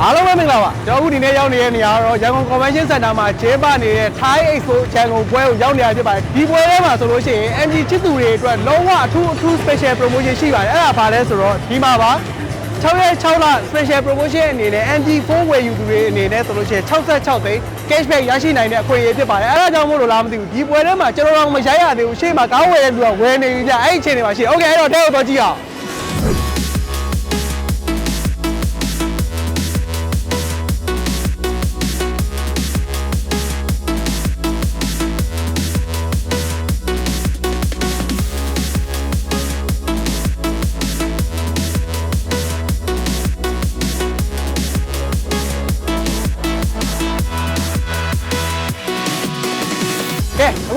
အားလုံးပဲမင်္ဂလာပါကျွန်တော်အခုဒီနေ့ရောက်နေတဲ့နေရာကတော့ရန်ကုန် Convention Center မှာကျင်းပနေတဲ့ Thai Expo ရန်ကုန်ပွဲကိုရောက်နေရဖြစ်ပါတယ်ဒီပွဲထဲမှာဆိုလို့ရှိရင် MG ချစ်သူတွေအတွက်လုံးဝအထူးအထူး special promotion ရှိပါတယ်အဲ့ဒါဘာလဲဆိုတော့ဒီမှာပါ6ရက်6လ special promotion အနေနဲ့ MG4 ဝယ်ယူသူတွေအနေနဲ့ဆိုလို့ရှိရင်66သိန်း cashback ရရှိနိုင်တဲ့အခွင့်အရေးဖြစ်ပါတယ်အဲ့ဒါကြောင့်မို့လို့လားမသိဘူးဒီပွဲထဲမှာကျွန်တော်တို့မရိုက်ရသေးဘူးရှေ့မှာကားဝယ်တဲ့လူကဝယ်နေပြီကြအဲ့ဒီအချိန်တွေမှာရှိတယ်โอเคအဲ့တော့တဲ့ကိုတော့ကြည့်အောင်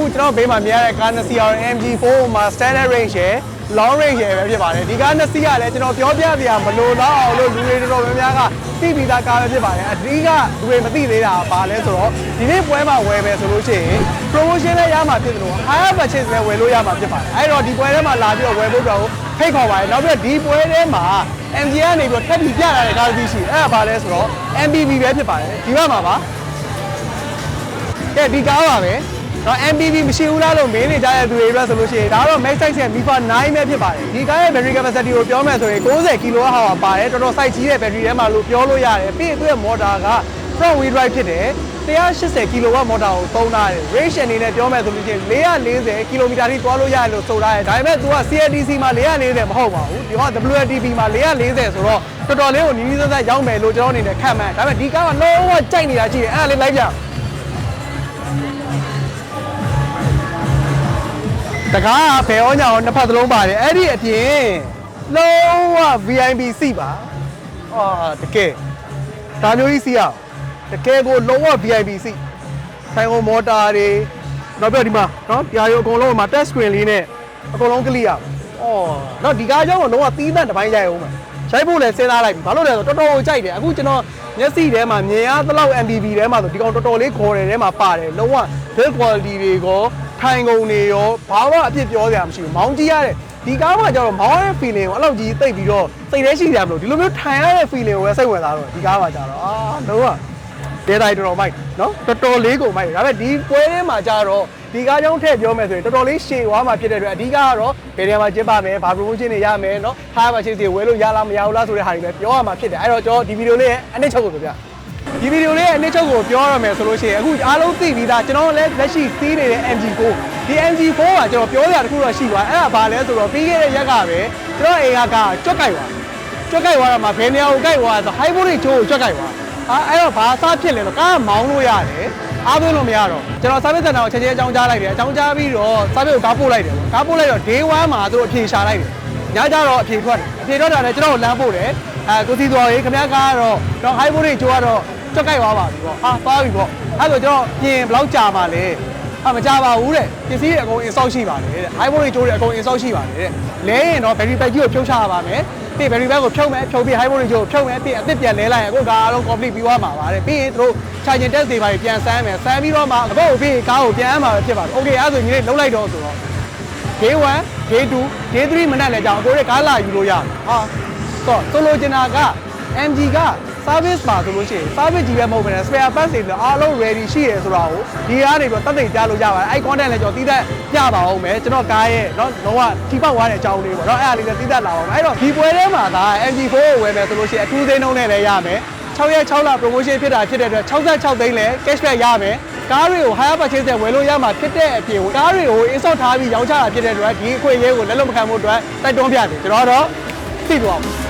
အခုကျွန်တော်ဘေးမှာမြင်ရတဲ့ကားနှစ်စီးအောင် MG4 မှာ standard range ရယ် long range ရယ်ပဲဖြစ်ပါတယ်ဒီကားနှစ်စီးကလည်းကျွန်တော်ပြောပြပြမလို့တော့အောင်လို့လူတွေတော်တော်များများကသိပြီးသားကားပဲဖြစ်ပါတယ်အဓိကလူတွေမသိသေးတာပါလဲဆိုတော့ဒီနေ့ပွဲမှာဝယ်မယ်ဆိုလို့ရှိရင် promotion လည်းရမှာဖြစ်တယ်လို့ higher purchase လည်းဝယ်လို့ရမှာဖြစ်ပါတယ်အဲ့တော့ဒီပွဲထဲမှာလာပြီးတော့ဝယ်ဖို့တော့ဖိတ်ခေါ်ပါတယ်နောက်ပြီးတော့ဒီပွဲထဲမှာ MG ကနေပြီးတော့ထပ်ပြီးပြလာတဲ့ကားတစ်စီးရှိတယ်အဲ့ဒါပါလဲဆိုတော့ MPV ပဲဖြစ်ပါတယ်ဒီဘက်မှာပါကဲဒီကားပါပဲ တော့ MPV မရှိဘူးလားလို့မင်းနေကြတဲ့သူတွေအတွက်ဆိုလို့ရှိရင်ဒါကတော့ Max Size ရဲ့ MIFA 9ပဲဖြစ်ပါတယ်ဒီကားရဲ့ battery capacity ကိုပြောမယ်ဆိုရင်60 kWh ပါတယ်တော်တော် size ကြီးတဲ့ battery ထဲမှာလို့ပြောလို့ရတယ်ပြီးရင်သူ့ရဲ့ motor က front wheel drive ဖြစ်တယ်180 kW motor ကိုသုံးထားတယ် range အနေနဲ့ပြောမယ်ဆိုလို့ရှိရင်440 km ထိသွားလို့ရတယ်လို့ဆိုထားတယ်ဒါပေမဲ့ तू က CLTC မှာ440မဟုတ်ပါဘူးဒီက WLTP မှာ440ဆိုတော့တော်တော်လေးကိုနီးနီးစပ်စပ်ရောက်မယ်လို့ကျွန်တော်အနေနဲ့ခန့်မှန်းဒါပေမဲ့ဒီကားကလုံးဝကြိုက်နေတာရှိတယ်အဲ့ဒါလေးလိုက်ပြ တကားကဘယ်ဩညာအောင်နှစ်ဖက်သလုံးပါတယ်အဲ့ဒီအပြင်လုံးဝ VIP စီပါအာတကယ်ဒါမျိုးကြီးစီရအောင်တကယ်ကိုလုံးဝ VIP စီဆိုင်ကုန်မော်တာတွေနောက်ပြီးတော့ဒီမှာနော်ပြာရုံအကုန်လုံးမှာ touch screen လေးနဲ့အကုန်လုံးကလီရအော်နော်ဒီကားကြောင့်တော့လုံးဝသီးသန့်တစ်ပိုင်းရိုက်အောင်မယ်ရိုက်ဖို့လည်းစဉ်းစားလိုက်ပြီဘာလို့လဲဆိုတော့တော်တော်ကိုကြိုက်တယ်အခုကျွန်တော်မျက်စိထဲမှာမြင်ရသလောက် MPV ထဲမှာဆိုဒီကောင်တော်တော်လေးခေါ်တယ်ထဲမှာပါတယ်လုံးဝ build quality တွေကော ထိုင်ကုန်တွေရောဘာမှအပြစ်ပြောစရာမရှိဘူးမောင်းကြည့်ရတဲ့ဒီကားမှာကျတော့မောင်းရတဲ့ feeling ကိုအဲ့လောက်ကြီးသိပ်ပြီးတော့စိတ်ထဲရှိကြမလို့ဒီလိုမျိုးထိုင်ရတဲ့ feeling ကိုပဲစိတ်ဝင်စားတော့ဒီကားမှာကျတော့အာလုံးဝဒေတာတော်တော်မိုက်နော်တော်တော်လေးကိုမိုက်ဒါပေမဲ့ဒီပွဲထဲမှာကြတော့ဒီကားကြောင့်ထည့်ပြောမယ်ဆိုရင်တော်တော်လေးရှည်သွားမှာဖြစ်တဲ့အတွက်အဓိကကတော့ဘယ်နေရာမှာကျင်းပမယ်ဘာ promotion တွေရမယ်နော်ဟာပါချစ်တွေဝယ်လို့ရလားမရဘူးလားဆိုတဲ့ဟာတွေပဲပြောရမှာဖြစ်တယ်အဲ့တော့ကျွန်တော်ဒီဗီဒီယိုလေးရဲ့အနည်းချုပ်ကိုပြောပြ ဒီဗီဒီယိုလေးရဲ့အနည်းချုပ်ကိုပြောရမယ်ဆိုလို့ရှိရင်အခုအားလုံးသိပြီးသားကျွန်တော်လည်းလက်ရှိစီးနေတဲ့ MG4 ဒီ MG4 ကကျွန်တော်ပြောရတာတခုတော့ရှိသွားအဲ့ဒါဘာလဲဆိုတော့ပြီးခဲ့တဲ့ရက်ကပဲကျွန်တော်အိမ်ကကကြွက်ကြိုက်သွားကြွက်ကြိုက်သွားတာမှာဘယ်နေရာကိုကြိုက်သွားလဲဆို high voltage ချိုးကိုကြွက်ကြိုက်သွားအာအဲ့တော့ဘာစားဖြစ်လဲဆိုကားကမောင်းလို့ရတယ်အားသွင်းလို့မရတော့ကျွန်တော် service center ကိုချက်ချင်းအကြောင်းကြားလိုက်တယ်အကြောင်းကြားပြီးတော့ service ကိုကားပို့လိုက်တယ်ပေါ့ကားပို့လိုက်တော့ day 1မှာသူတို့အဖြေရှာလိုက်တယ်ညကျတော့အဖြေထွက်တယ်အဖြေထွက်တာလည်းကျွန်တော်ကိုလမ်းပို့တယ်အဲကိုစီတော်ရေးခမရကားကတော့တော့ high voltage ချိုးကတော့ ကြွက်ကြိုက်သွားပါပြီပေါ့ဟာသွားပြီပေါ့အဲ့ဆိုကျွန်တော်ပြင်ဘယ်လောက်ကြာပါလဲဟာမကြပါဘူးတဲ့ပစ္စည်းတွေအကုန် install ရှိပါတယ်တဲ့ high voltage ချိုးတွေအကုန် install ရှိပါတယ်တဲ့လဲရင်တော့ battery pack ကြီးကိုဖြုတ်ချရပါမယ်ပြီး battery pack ကိုဖြုတ်မယ်ဖြုတ်ပြီး high voltage ကိုဖြုတ်မယ်ပြီးအသစ်ပြန်လဲလိုက်ရင်အခုကားအလုံး complete ပြီးသွားမှာပါတဲ့ပြီးရင်တို့ charging test တွေပါပြန်ဆန်းမယ်ဆန်းပြီးတော့မှအကုတ်ကိုပြီးကားကိုပြန်အမ်းမှာပဲဖြစ်ပါတယ် okay အဲ့ဒါဆိုညီလေးလုံးလိုက်တော့ဆိုတော့ day 1 day 2 day 3မနက်လည်းကြောင်အကိုတွေကားလာယူလို့ရတယ်ဟာဆိုတော့ဆိုလိုချင်တာက MG က service ပါဆိုလို့ရှိရင် service ကြီးပဲမဟုတ်ဘဲနဲ့ spare parts တွေလည်းအားလုံး ready ရှိတယ်ဆိုတာကိုဒီကားနေပြီးတော့တက်သိပြလို့ရပါတယ်အဲ့ content လည်းကျွန်တော်တီးသက်ပြပါအောင်မယ်ကျွန်တော်ကားရဲ့เนาะလုံးဝထိပေါက်သွားတဲ့အကြောင်းလေးပေါ့เนาะအဲ့ဒါလေးလည်းတီးသက်လာအောင်အဲ့တော့ဒီပွဲထဲမှာဒါ MG4 ကိုဝယ်မယ်ဆိုလို့ရှိရင်အထူးသိန်းနှုန်းနဲ့လည်းရမယ်6ရက်6လ promotion ဖြစ်တာဖြစ်တဲ့အတွက်66သိန်းလည်း cashback ရမယ်ကားတွေကို higher purchase နဲ့ဝယ်လို့ရမှာဖြစ်တဲ့အပြင်ကားတွေကို install ထားပြီးရောင်းချတာဖြစ်တဲ့အတွက်ဒီအခွင့်အရေးကိုလက်လွတ်မခံဖို့အတွက်တိုက်တွန်းပြတယ်ကျွန်တော်တော့သိသွားပါ